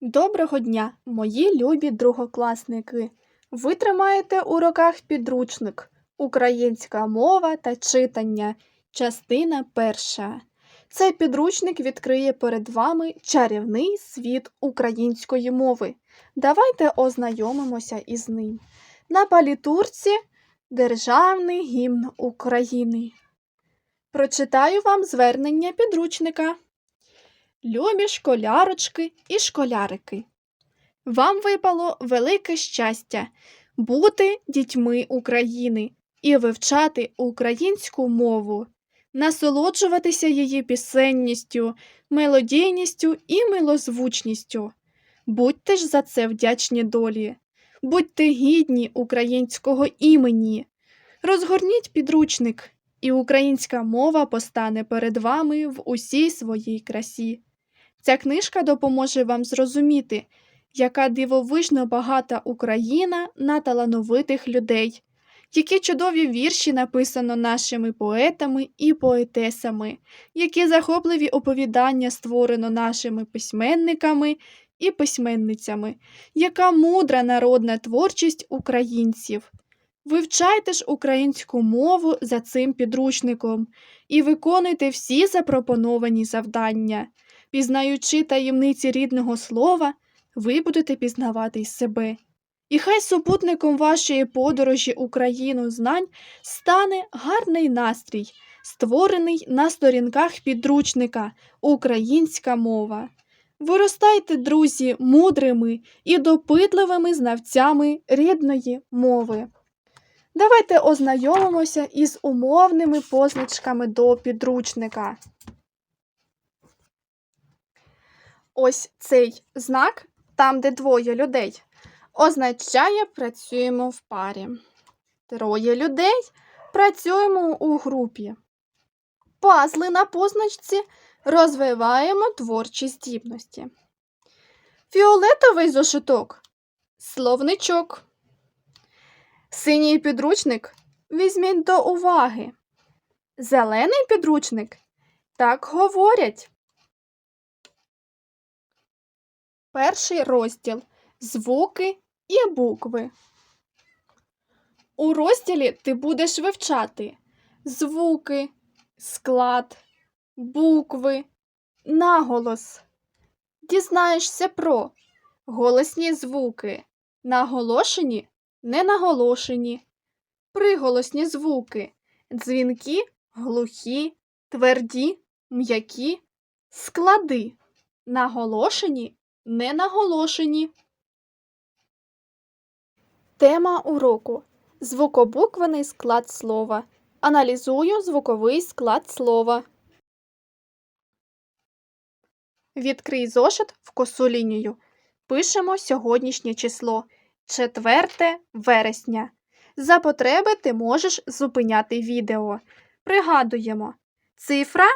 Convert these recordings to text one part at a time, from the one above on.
Доброго дня, мої любі другокласники! Ви тримаєте у руках підручник Українська мова та читання, частина перша. Цей підручник відкриє перед вами чарівний світ української мови. Давайте ознайомимося із ним. На палітурці Державний гімн України. Прочитаю вам звернення підручника. Любі школярочки і школярики, вам випало велике щастя бути дітьми України і вивчати українську мову, насолоджуватися її пісенністю, мелодійністю і милозвучністю. Будьте ж за це вдячні долі, будьте гідні українського імені, розгорніть підручник, і українська мова постане перед вами в усій своїй красі. Ця книжка допоможе вам зрозуміти, яка дивовижно багата Україна на талановитих людей, які чудові вірші написано нашими поетами і поетесами, які захопливі оповідання створено нашими письменниками і письменницями, яка мудра народна творчість українців. Вивчайте ж українську мову за цим підручником і виконуйте всі запропоновані завдання. Пізнаючи таємниці рідного слова, ви будете пізнавати й себе. І хай супутником вашої подорожі Україну знань стане гарний настрій, створений на сторінках підручника Українська мова. Виростайте, друзі, мудрими і допитливими знавцями рідної мови. Давайте ознайомимося із умовними позначками до підручника. Ось цей знак, там, де двоє людей, означає працюємо в парі. Троє людей працюємо у групі. Пазли на позначці розвиваємо творчі здібності. Фіолетовий зошиток словничок. Синій підручник візьміть до уваги. Зелений підручник так говорять. Перший розділ звуки і букви. У розділі ти будеш вивчати звуки, склад, букви, наголос. Дізнаєшся про голосні звуки, наголошені, ненаголошені, приголосні звуки, дзвінки, глухі, тверді, м'які, склади, наголошені не наголошені. Тема уроку. Звукобуквений склад слова. Аналізую звуковий склад слова. Відкрий зошит в косу лінію. Пишемо сьогоднішнє число 4 вересня. За потреби ти можеш зупиняти відео. Пригадуємо, цифра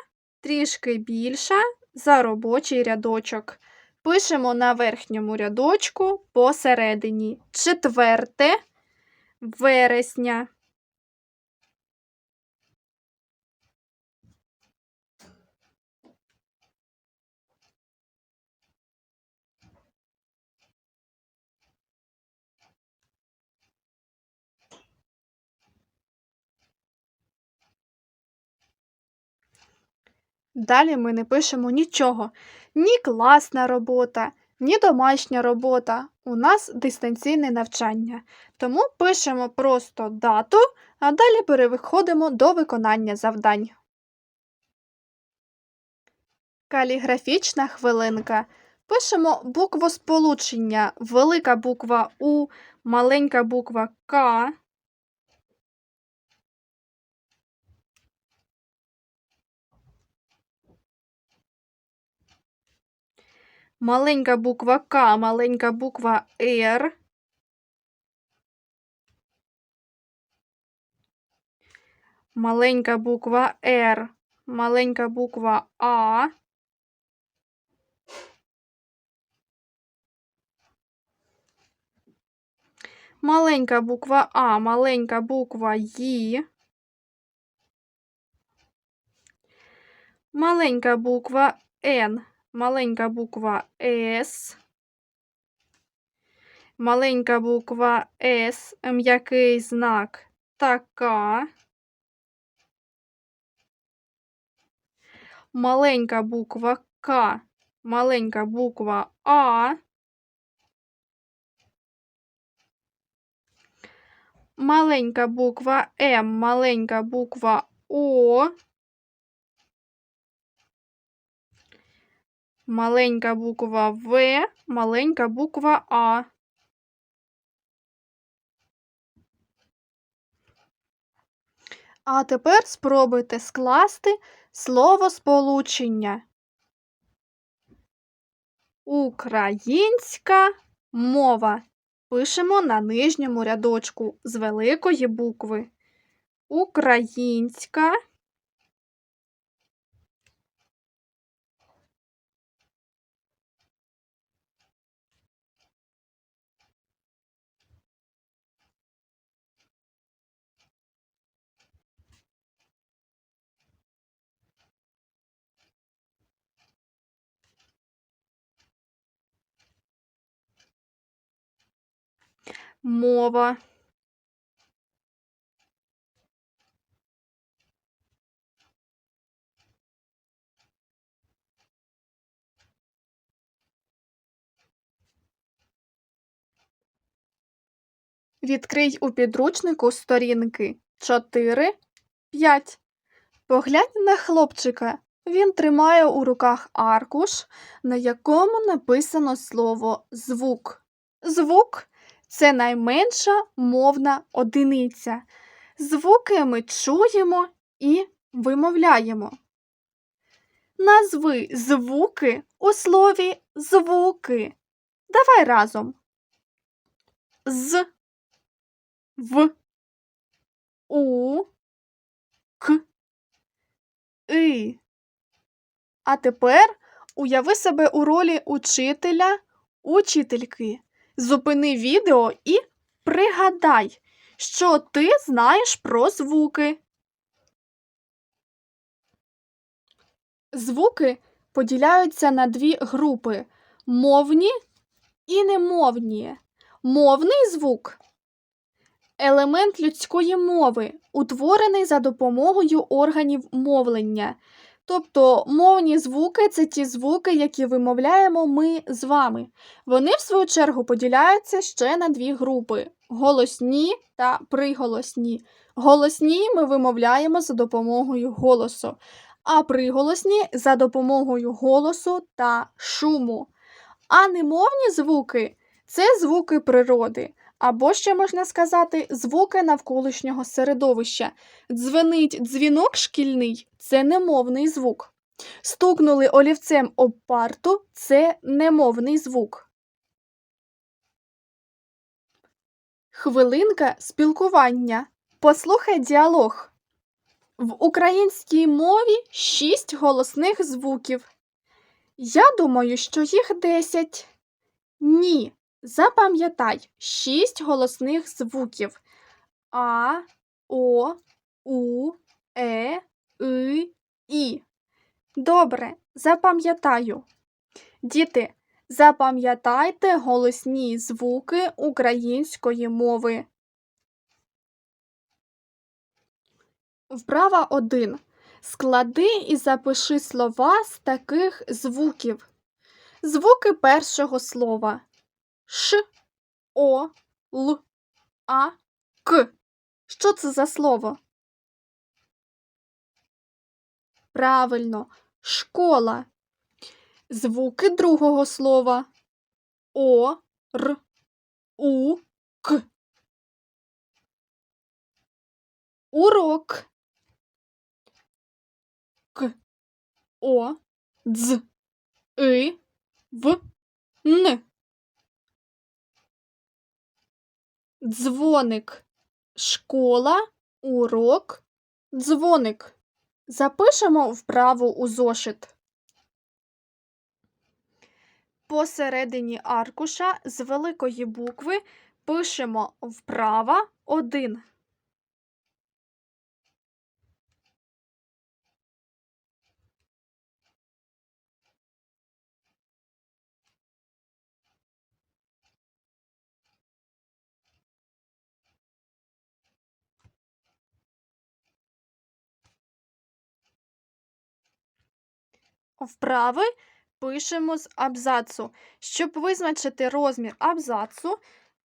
трішки більша за робочий рядочок. Пишемо на верхньому рядочку посередині. Четверте вересня. Далі ми не пишемо нічого. Ні класна робота, ні домашня робота. У нас дистанційне навчання. Тому пишемо просто дату, а далі переходимо до виконання завдань. Каліграфічна хвилинка. Пишемо буквосполучення. Велика буква У, маленька буква К. маленька буква К, маленька буква Р. Маленька буква Р, маленька буква А. Маленька буква А, маленька буква Ї. Маленька буква Н, маленька буква С. маленька буква С, м'який знак така. Маленька буква К, маленька буква А. Маленька буква М, маленька буква О. Маленька буква В, маленька буква А. А тепер спробуйте скласти словосполучення. Українська мова. Пишемо на нижньому рядочку з великої букви. Українська. Мова. Відкрий у підручнику сторінки 4, 5. Поглянь на хлопчика. Він тримає у руках аркуш, на якому написано слово звук. Звук це найменша мовна одиниця. Звуки ми чуємо і вимовляємо. Назви звуки у слові звуки. Давай разом. З, В, У, К, И. А тепер уяви себе у ролі учителя, учительки. Зупини відео і пригадай, що ти знаєш про звуки. Звуки поділяються на дві групи мовні і немовні. Мовний звук елемент людської мови, утворений за допомогою органів мовлення. Тобто мовні звуки це ті звуки, які вимовляємо ми з вами. Вони, в свою чергу, поділяються ще на дві групи: голосні та приголосні. Голосні ми вимовляємо за допомогою голосу, а приголосні за допомогою голосу та шуму. А немовні звуки це звуки природи. Або ще можна сказати звуки навколишнього середовища. Дзвенить дзвінок шкільний це немовний звук. Стукнули олівцем об парту це немовний звук. Хвилинка спілкування. Послухай діалог. В українській мові шість голосних звуків. Я думаю, що їх десять. Ні. Запам'ятай шість голосних звуків А, О, У, Е, И, І. Добре, запам'ятаю. Діти, запам'ятайте голосні звуки української мови. Вправа 1. Склади і запиши слова з таких звуків. Звуки першого слова. Ш, О, Л, А, К. Що це за слово? Правильно, школа. Звуки другого слова О, Р, У, К. Урок. К, О, Дз, И, В, Н. Дзвоник. Школа, урок, дзвоник. Запишемо вправу у зошит. Посередині аркуша з великої букви пишемо вправа 1. Вправи пишемо з абзацу. Щоб визначити розмір абзацу,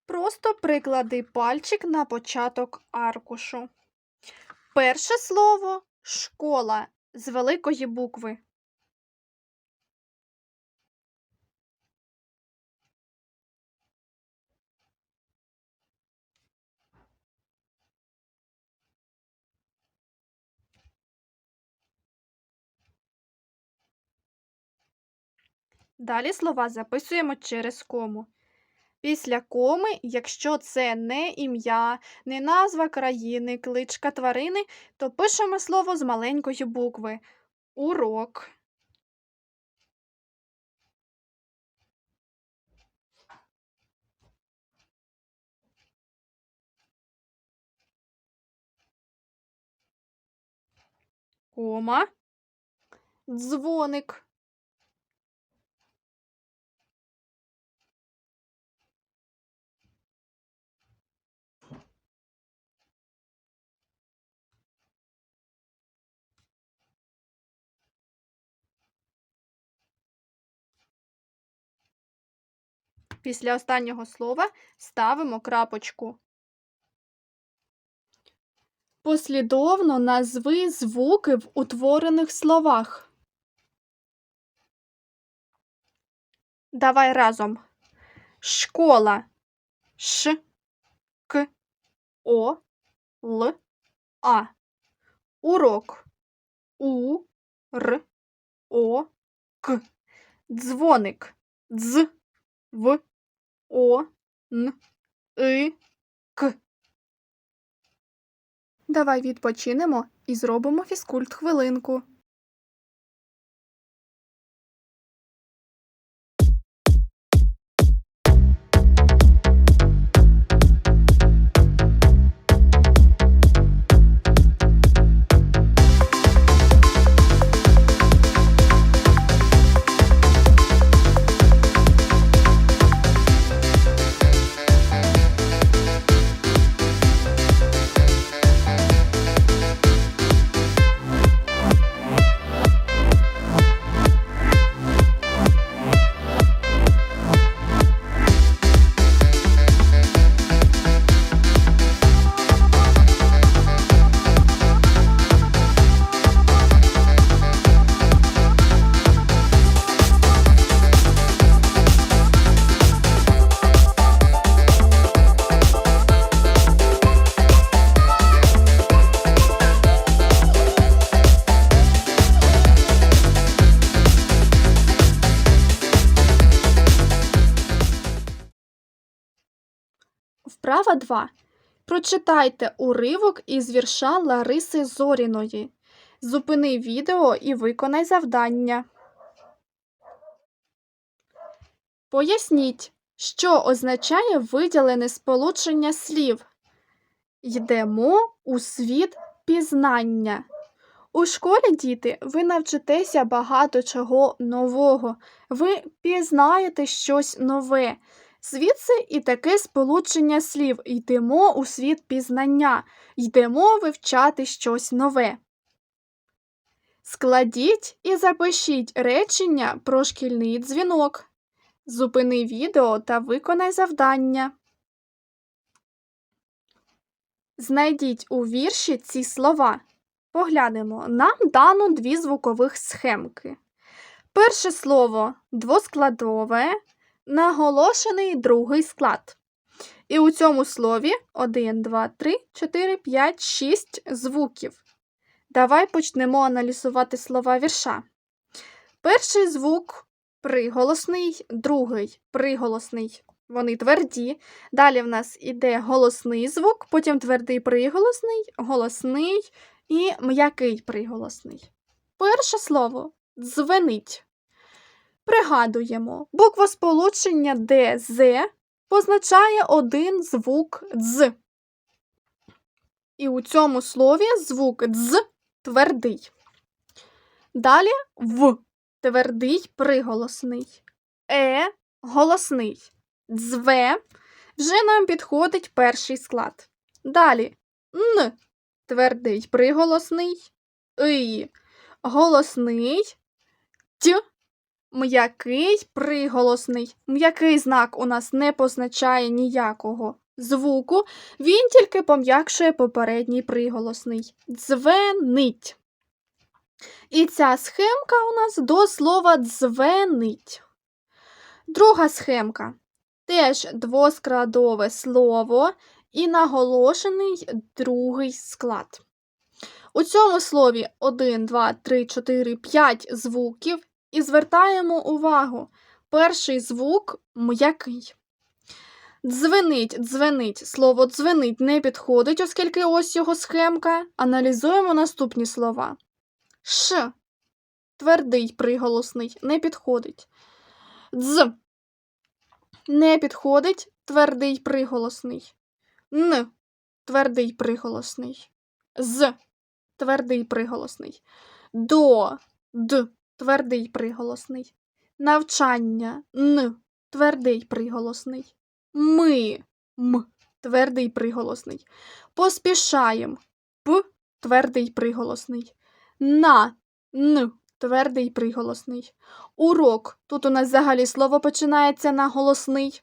просто приклади пальчик на початок аркушу. Перше слово школа з великої букви. Далі слова записуємо через кому. Після коми, якщо це не ім'я, не назва країни, кличка тварини, то пишемо слово з маленької букви. Урок. Кома. Дзвоник. Після останнього слова ставимо крапочку. Послідовно назви звуки в утворених словах. Давай разом. Школа. Ш, К, О, Л, А. Урок. У, Р, О, К. Дзвоник. Дз, В, О, Н, И, К. Давай відпочинемо і зробимо фізкульт хвилинку. 2. Прочитайте уривок із вірша Лариси Зоріної. Зупини відео і виконай завдання. Поясніть, що означає виділене сполучення слів. Йдемо у світ пізнання. У школі, діти, ви навчитеся багато чого нового. Ви пізнаєте щось нове. Звідси і таке сполучення слів йдемо у світ пізнання, йдемо вивчати щось нове. Складіть і запишіть речення про шкільний дзвінок. Зупини відео та виконай завдання. Знайдіть у вірші ці слова. Поглянемо. Нам дано дві звукових схемки. Перше слово двоскладове, наголошений другий склад. І у цьому слові 1, 2, 3, 4, 5, 6 звуків. Давай почнемо аналізувати слова вірша. Перший звук приголосний, другий приголосний. Вони тверді. Далі в нас іде голосний звук, потім твердий приголосний, голосний і м'який приголосний. Перше слово дзвенить. Пригадуємо, буквосполучення ДЗ позначає один звук дз. І у цьому слові звук дз твердий. Далі в твердий приголосний. Е голосний. Дзве вже нам підходить перший склад. Далі н твердий приголосний. И голосний сть, м'який приголосний. М'який знак у нас не позначає ніякого звуку, він тільки пом'якшує попередній приголосний. Дзвенить. І ця схемка у нас до слова дзвенить. Друга схемка. Теж двоскладове слово і наголошений другий склад. У цьому слові 1, 2, 3, 4, 5 звуків і звертаємо увагу. Перший звук м'який. Дзвенить, дзвенить. Слово дзвенить не підходить, оскільки ось його схемка. Аналізуємо наступні слова. Ш. Твердий приголосний не підходить. Дз. Не підходить твердий приголосний. Н. Твердий приголосний. З. Твердий приголосний. До. Д. Твердий приголосний. Навчання. Н. Твердий приголосний. Ми. М. Твердий приголосний. Поспішаєм. П. Твердий приголосний. На. Н. Твердий приголосний. Урок. Тут у нас взагалі слово починається на голосний.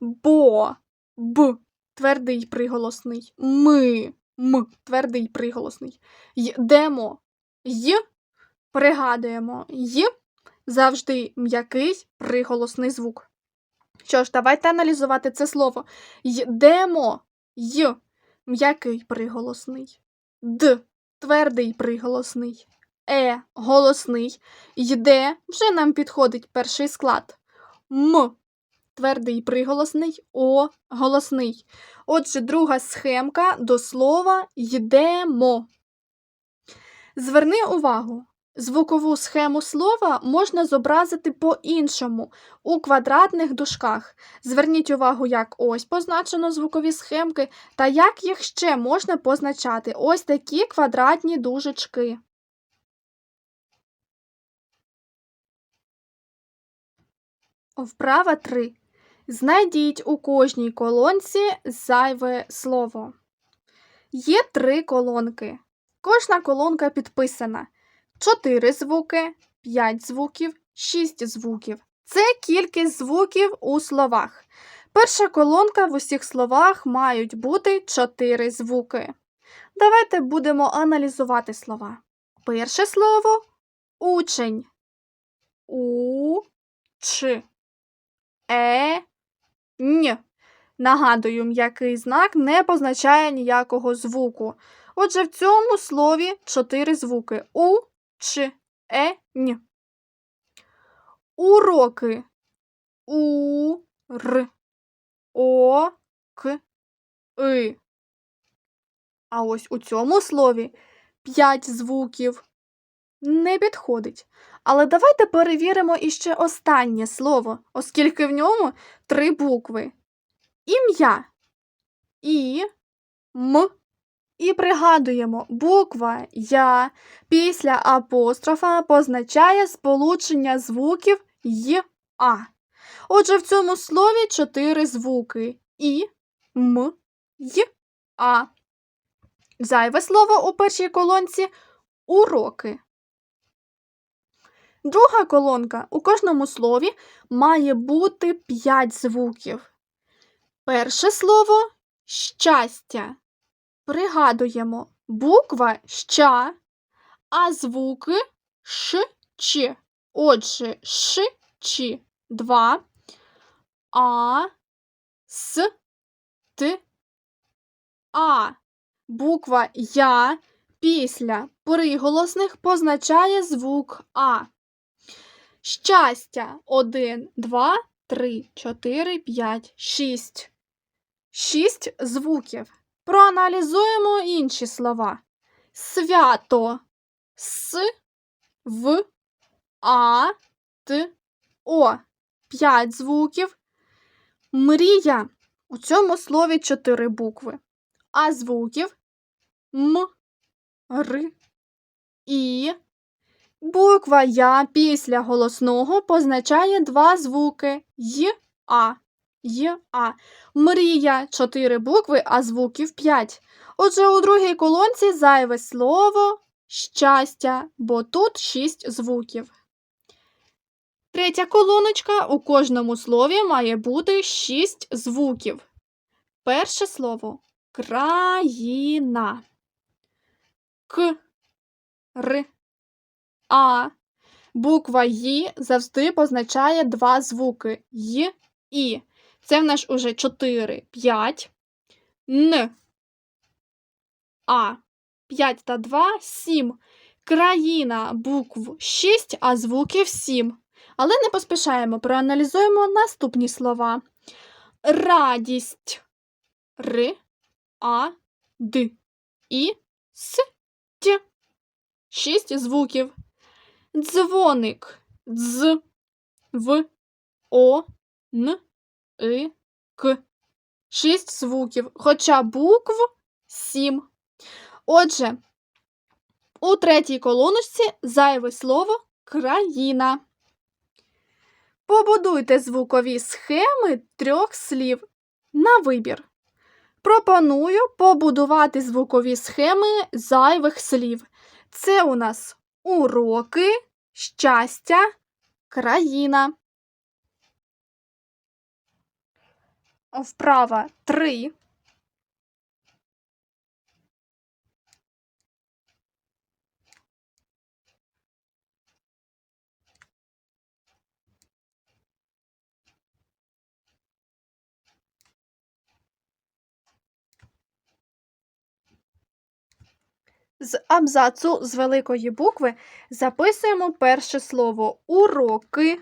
Бо. Б. Твердий приголосний. Ми. М. Твердий приголосний. Йдемо. Й. Пригадуємо. Й. Завжди м'який приголосний звук. Що ж, давайте аналізувати це слово. Йдемо. Й. М'який приголосний. Д. Твердий приголосний. Е. Голосний. Йде. Вже нам підходить перший склад. М. Твердий приголосний. О. Голосний. Отже, друга схемка до слова йдемо. Зверни увагу. Звукову схему слова можна зобразити по-іншому у квадратних дужках. Зверніть увагу, як ось позначено звукові схемки, та як їх ще можна позначати ось такі квадратні дужечки. Вправа 3. Знайдіть у кожній колонці зайве слово. Є три колонки. Кожна колонка підписана. 4 звуки, 5 звуків, 6 звуків. Це кількість звуків у словах. Перша колонка в усіх словах мають бути 4 звуки. Давайте будемо аналізувати слова. Перше слово учень. У Ч. Е. Н. Нагадую, м'який знак не позначає ніякого звуку. Отже, в цьому слові чотири звуки У, Ч, Е. Уроки. У, Р. О, К, И. А ось у цьому слові п'ять звуків. Не підходить. Але давайте перевіримо іще останнє слово, оскільки в ньому три букви. Ім'я. І, М. І пригадуємо, буква Я після апострофа позначає сполучення звуків й А. Отже, в цьому слові чотири звуки І, М, Й, А. Зайве слово у першій колонці уроки. Друга колонка у кожному слові має бути 5 звуків. Перше слово щастя. Пригадуємо буква ща, а звуки ш, ч. Отже, ш, ч, 2, а, с, т, а. Буква Я після приголосних позначає звук А. Щастя. Один, два, три, чотири, п'ять, шість. Шість звуків. Проаналізуємо інші слова. Свято. С, В, А, Т, О. П'ять звуків. Мрія. У цьому слові чотири букви. А звуків М, Р, І. Буква Я після голосного позначає два звуки Й, А. Й, А. Мрія чотири букви, а звуків п'ять. Отже, у другій колонці зайве слово щастя, бо тут шість звуків. Третя колоночка у кожному слові має бути шість звуків. Перше слово країна. К, Р, А. Буква Й завжди позначає два звуки Й, І. Це в нас уже 4, 5. Н. А. 5 та 2 7. Країна букв 6, а звуків 7. Але не поспішаємо, проаналізуємо наступні слова. Радість. Р, А, Д. І, С, Т. Шість звуків. Дзвоник. Дз, В, О, Н, И, К. Шість звуків, хоча букв сім. Отже, у третій колоночці зайве слово країна. Побудуйте звукові схеми трьох слів на вибір. Пропоную побудувати звукові схеми зайвих слів. Це у нас уроки, щастя, країна. Вправа 3. З абзацу з великої букви записуємо перше слово уроки.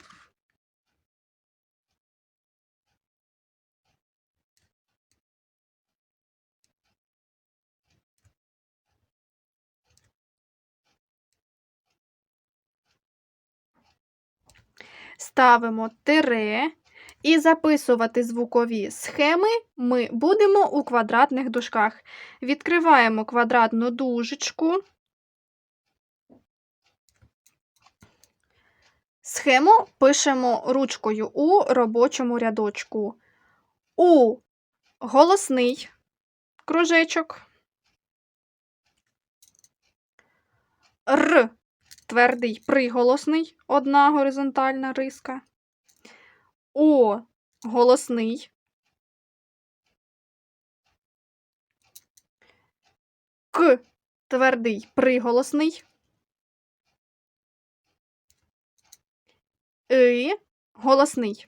Ставимо тире і записувати звукові схеми ми будемо у квадратних дужках. Відкриваємо квадратну дужечку. Схему пишемо ручкою у робочому рядочку. У голосний кружечок. Р твердий приголосний, одна горизонтальна риска. О голосний. К твердий приголосний. И голосний.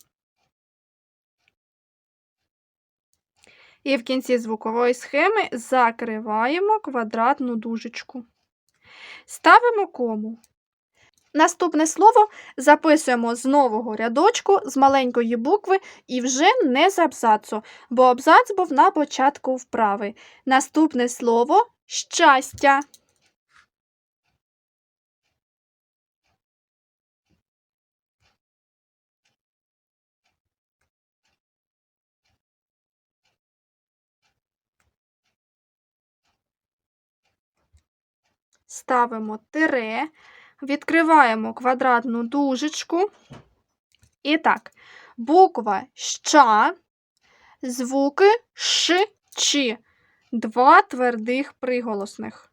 І в кінці звукової схеми закриваємо квадратну дужечку. Ставимо кому. Наступне слово записуємо з нового рядочку з маленької букви і вже не з абзацу, бо абзац був на початку вправи. Наступне слово щастя. Ставимо тире, відкриваємо квадратну дужечку. І так, буква ща, звуки ш, чи, два твердих приголосних.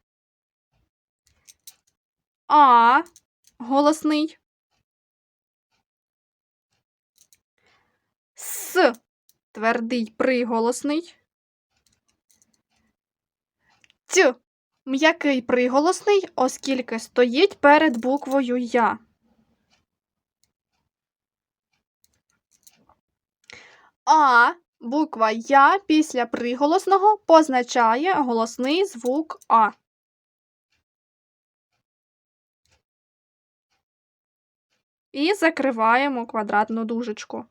А голосний. С твердий приголосний. Т м'який приголосний, оскільки стоїть перед буквою Я. А буква Я після приголосного позначає голосний звук А. І закриваємо квадратну дужечку.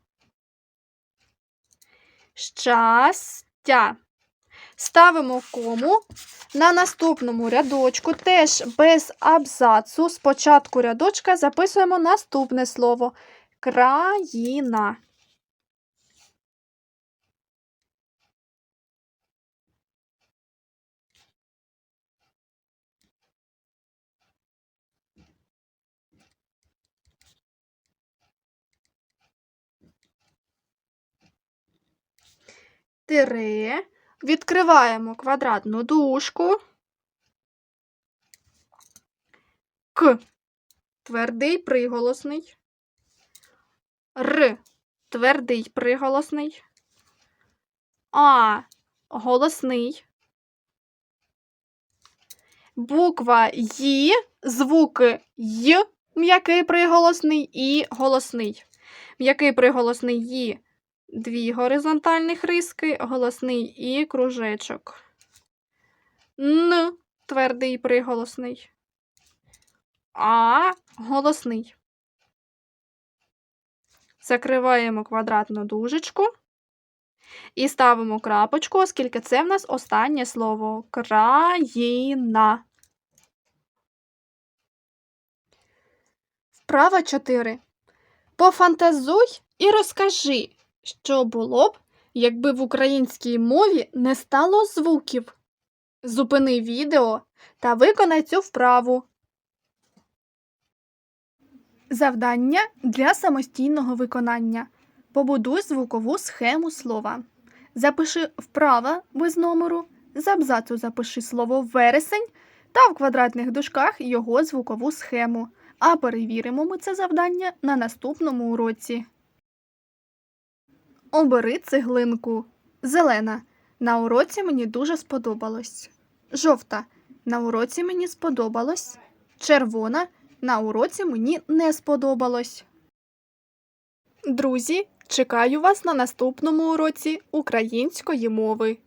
Щастя. Ставимо кому. На наступному рядочку теж без абзацу. Спочатку рядочка записуємо наступне слово країна. Тире. Відкриваємо квадратну дужку. К. Твердий приголосний. Р. Твердий приголосний. А. Голосний. Буква Й. Звуки Й. М'який приголосний і голосний. М'який приголосний Ї. Дві горизонтальних риски, голосний і кружечок. Н. Твердий приголосний. А. Голосний. Закриваємо квадратну дужечку і ставимо крапочку, оскільки це в нас останнє слово країна. Вправа 4. Пофантазуй і розкажи, що було б, якби в українській мові не стало звуків. Зупини відео та виконай цю вправу. Завдання для самостійного виконання. Побудуй звукову схему слова. Запиши вправа без номеру, з абзацу запиши слово вересень та в квадратних дужках його звукову схему. А перевіримо ми це завдання на наступному уроці. Обери цеглинку. Зелена. На уроці мені дуже сподобалось. Жовта. На уроці мені сподобалось. Червона. На уроці мені не сподобалось. Друзі, чекаю вас на наступному уроці української мови.